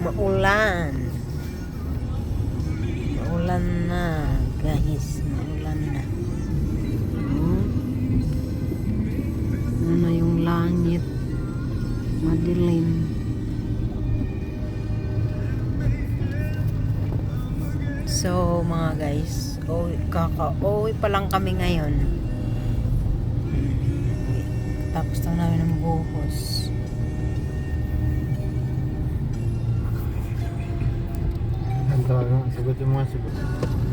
Maulan. Maulan na, guys. Maulan na. Oh. Ano yung langit? Madilim. So, mga guys, uwi, kaka-uwi pa lang kami ngayon. Tapos lang namin ng buhos. c'est pas témoin, c'est pas.